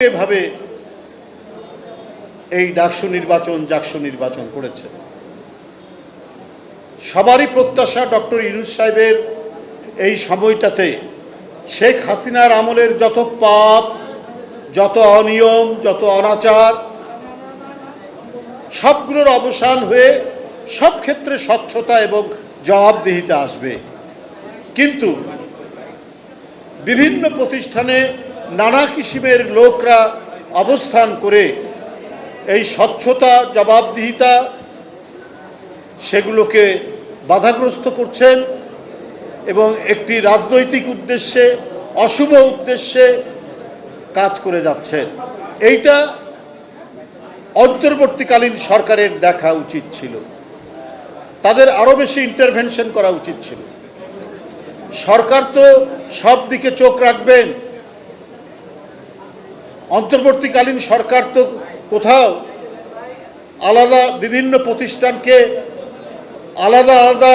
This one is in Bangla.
এভাবে এই ডাকসু নির্বাচন, জাকসু নির্বাচন করেছে। সবারই প্রত্যাশা ডক্টর ইউনুস সাহেবের এই সময়টাতে শেখ হাসিনার আমলের যত পাপ, যত অনিয়ম, যত অনাচার, সবগুলোর অবসান হয়ে সব ক্ষেত্রে স্বচ্ছতা এবং জবাবদিহিতা আসবে। কিন্তু বিভিন্ন প্রতিষ্ঠানে নানা কিসিমের লোকরা অবস্থান করে এই স্বচ্ছতা, জবাবদিহিতা সেগুলোকে বাধাগ্রস্ত করছেন এবং একটি রাজনৈতিক উদ্দেশ্যে, অশুভ উদ্দেশ্যে কাজ করে যাচ্ছেন। এইটা অন্তর্বর্তীকালীন সরকারের দেখা উচিত ছিল। তাদের আরও বেশি ইন্টারভেনশন করা উচিত ছিল। সরকার তো সব দিকে চোখ রাখবেন। অন্তর্বর্তীকালীন সরকার তো কোথাও আলাদা বিভিন্ন প্রতিষ্ঠানকে আলাদা আলাদা